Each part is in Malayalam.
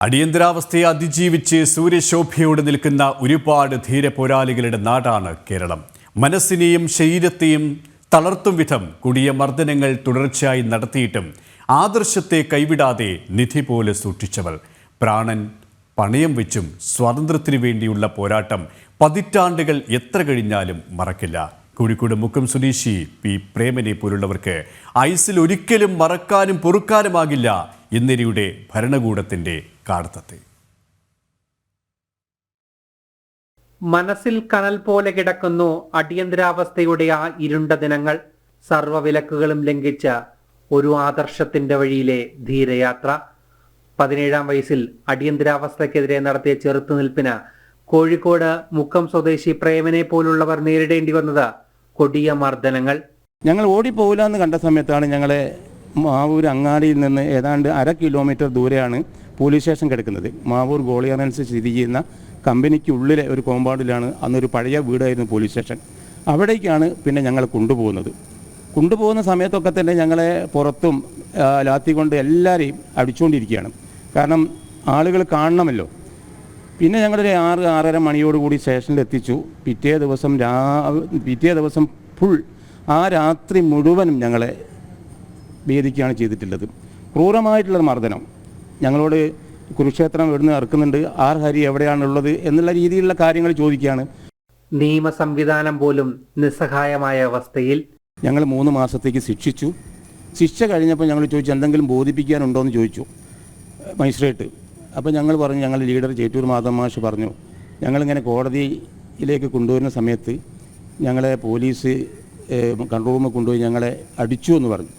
അടിയന്തരാവസ്ഥയെ അതിജീവിച്ച് സൂര്യശോഭയോട് നിൽക്കുന്ന ഒരുപാട് ധീര പോരാളികളുടെ നാടാണ് കേരളം. മനസ്സിനെയും ശരീരത്തെയും തളർത്തും വിധം കൊടിയ മർദ്ദനങ്ങൾ തുടർച്ചയായി നടത്തിയിട്ടും ആദർശത്തെ കൈവിടാതെ നിധി പോലെ സൂക്ഷിച്ചവൾ പ്രാണൻ പണയം വെച്ചും സ്വാതന്ത്ര്യത്തിനു വേണ്ടിയുള്ള പോരാട്ടം പതിറ്റാണ്ടുകൾ എത്ര കഴിഞ്ഞാലും മറക്കില്ല. കോഴിക്കോട് മുക്കം സ്വദേശി പി. പ്രേമനെ പോലുള്ളവർക്ക് ഐസിൽ ഒരിക്കലും മറക്കാനും പൊറുക്കാനുമാകില്ല ഇന്നിരിയുടെ ഭരണകൂടത്തിന്റെ കാർത്തത്തെ. മനസ്സിൽ കനൽ പോലെ കിടക്കുന്നു അടിയന്തരാവസ്ഥയുടെ ആ ഇരുണ്ട ദിനങ്ങൾ. സർവവിലക്കുകളും ലംഘിച്ച ഒരു ആദർശത്തിന്റെ വഴിയിലെ ധീരയാത്ര. പതിനേഴാം വയസ്സിൽ അടിയന്തരാവസ്ഥക്കെതിരെ നടത്തിയ ചെറുത്തുനിൽപ്പിന് കോഴിക്കോട് മുക്കം സ്വദേശി പ്രേമനെ പോലുള്ളവർ നേരിടേണ്ടി വന്നത് കൊടിയ മർദ്ദനങ്ങൾ. ഞങ്ങൾ ഓടിപ്പോകില്ല എന്ന് കണ്ട സമയത്താണ് ഞങ്ങളെ മാവൂർ അങ്ങാടിയിൽ നിന്ന് ഏതാണ്ട് അര കിലോമീറ്റർ ദൂരെയാണ് പോലീസ് സ്റ്റേഷൻ കിടക്കുന്നത്. മാവൂർ ഗോളിയറൻസ് സ്ഥിതി ചെയ്യുന്ന കമ്പനിക്ക് ഉള്ളിലെ ഒരു കോമ്പൗണ്ടിലാണ് അന്നൊരു പഴയ വീടായിരുന്നു പോലീസ് സ്റ്റേഷൻ. അവിടേക്കാണ് പിന്നെ ഞങ്ങൾ കൊണ്ടുപോകുന്നത്. കൊണ്ടുപോകുന്ന സമയത്തൊക്കെ തന്നെ ഞങ്ങളെ പുറത്തും ലാത്തി കൊണ്ട് എല്ലാവരെയും അടിച്ചുകൊണ്ടിരിക്കുകയാണ് കാരണം ആളുകൾ കാണണമല്ലോ. പിന്നെ ഞങ്ങളൊരു ആറ് ആറര മണിയോടുകൂടി സ്റ്റേഷനിൽ എത്തിച്ചു പിറ്റേ ദിവസം രാ പിറ്റേ ദിവസം ഫുൾ ആ രാത്രി മുഴുവനും ഞങ്ങളെ ഭേദിക്കുകയാണ് ചെയ്തിട്ടുള്ളത്. ക്രൂരമായിട്ടുള്ള മർദ്ദനം. ഞങ്ങളോട് കുരുക്ഷേത്രം എവിടുന്ന് ഇറക്കുന്നുണ്ട്. ആർ ഹരി എവിടെയാണുള്ളത് എന്നുള്ള രീതിയിലുള്ള കാര്യങ്ങൾ ചോദിക്കുകയാണ്. നിയമ സംവിധാനം പോലും നിസ്സഹായമായ അവസ്ഥയിൽ ഞങ്ങൾ മൂന്ന് മാസത്തേക്ക് ശിക്ഷിച്ചു. ശിക്ഷ കഴിഞ്ഞപ്പോൾ ഞങ്ങൾ ചോദിച്ചു എന്തെങ്കിലും ബോധിപ്പിക്കാനുണ്ടോ എന്ന് ചോദിച്ചു മജിസ്ട്രേറ്റ്. അപ്പോൾ ഞങ്ങൾ പറഞ്ഞു ഞങ്ങൾ ലീഡർ ചേറ്റൂർ മാധവ മാഷ് പറഞ്ഞു ഞങ്ങളിങ്ങനെ കോടതിയിലേക്ക് കൊണ്ടുവരുന്ന സമയത്ത് ഞങ്ങളെ പോലീസ് കൺട്രോൾ റൂമിൽ കൊണ്ടുപോയി ഞങ്ങളെ അടിച്ചു എന്ന് പറഞ്ഞു.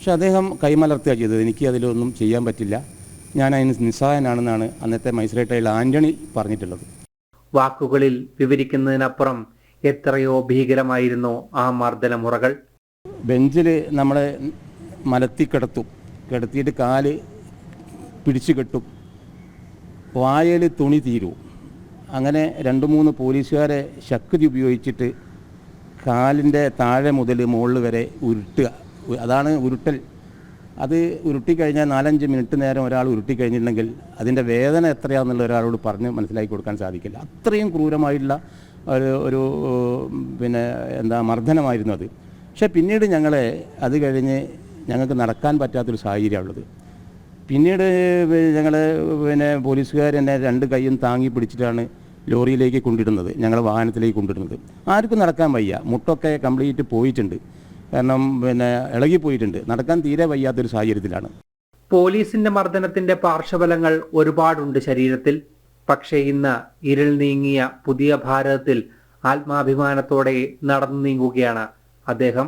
പക്ഷെ അദ്ദേഹം കൈമലർത്തുക ചെയ്തത് എനിക്ക് അതിലൊന്നും ചെയ്യാൻ പറ്റില്ല. ഞാൻ അതിന് നിസ്സഹായനാണെന്നാണ് അന്നത്തെ മജിസ്ട്രേറ്റായുള്ള ആന്റണി പറഞ്ഞിട്ടുള്ളത്. വാക്കുകളിൽ വിവരിക്കുന്നതിനപ്പുറം എത്രയോ ഭീകരമായിരുന്നു ആ മർദ്ദനമുറകൾ ബെഞ്ചിൽ നമ്മളെ മലത്തി കിടത്തും. കിടത്തിയിട്ട് കാൽ പിടിച്ചു കെട്ടും. വായയിൽ തുണി തീരും. അങ്ങനെ രണ്ട് മൂന്ന് പോലീസുകാരെ ശക്തി ഉപയോഗിച്ചിട്ട് കാലിന്റെ താഴെ മുതൽ മുകളിൽ വരെ ഉരുട്ടുക. അതാണ് ഉരുട്ടൽ. അത് ഉരുട്ടിക്കഴിഞ്ഞാൽ നാലഞ്ച് മിനിറ്റ് നേരം ഒരാൾ ഉരുട്ടിക്കഴിഞ്ഞിട്ടുണ്ടെങ്കിൽ അതിന്റെ വേദന എത്രയാണെന്നുള്ള ഒരാളോട് പറഞ്ഞ് മനസ്സിലാക്കി കൊടുക്കാൻ സാധിക്കില്ല. അത്രയും ക്രൂരമായിട്ടുള്ള ഒരു ഒരു പിന്നെ എന്താ മർദ്ദനമായിരുന്നു അത്. പക്ഷേ പിന്നീട് ഞങ്ങളെ അത് കഴിഞ്ഞ് ഞങ്ങൾക്ക് നടക്കാൻ പറ്റാത്തൊരു സാഹചര്യമാണുള്ളത്. പിന്നീട് ഞങ്ങൾ പിന്നെ പോലീസുകാർ എന്നെ രണ്ട് കൈയും താങ്ങി പിടിച്ചിട്ടാണ് ലോറിയിലേക്ക് കൊണ്ടിടുന്നത്. ഞങ്ങളെ വാഹനത്തിലേക്ക് കൊണ്ടിടുന്നത്. ആർക്കും നടക്കാൻ വയ്യ. മുട്ടൊക്കെ കംപ്ലീറ്റ് പോയിട്ടുണ്ട്. കാരണം പിന്നെ ഇളകിപ്പോയിട്ടുണ്ട്. നടക്കാൻ തീരെ വയ്യാത്തൊരു സാഹചര്യത്തിലാണ്. പോലീസിന്റെ മർദ്ദനത്തിന്റെ പാർശ്വഫലങ്ങൾ ഒരുപാടുണ്ട് ശരീരത്തിൽ. പക്ഷേ ഇന്ന് ഇരുൾ നീങ്ങിയ പുതിയ ഭാരതത്തിൽ ആത്മാഭിമാനത്തോടെ നടന്നു നീങ്ങുകയാണ് അദ്ദേഹം.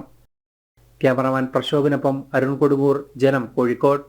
ക്യാമറമാൻ പ്രശോഭിനൊപ്പം അരുൺ കൊടുങ്ങൂർ ജനം കോഴിക്കോട്.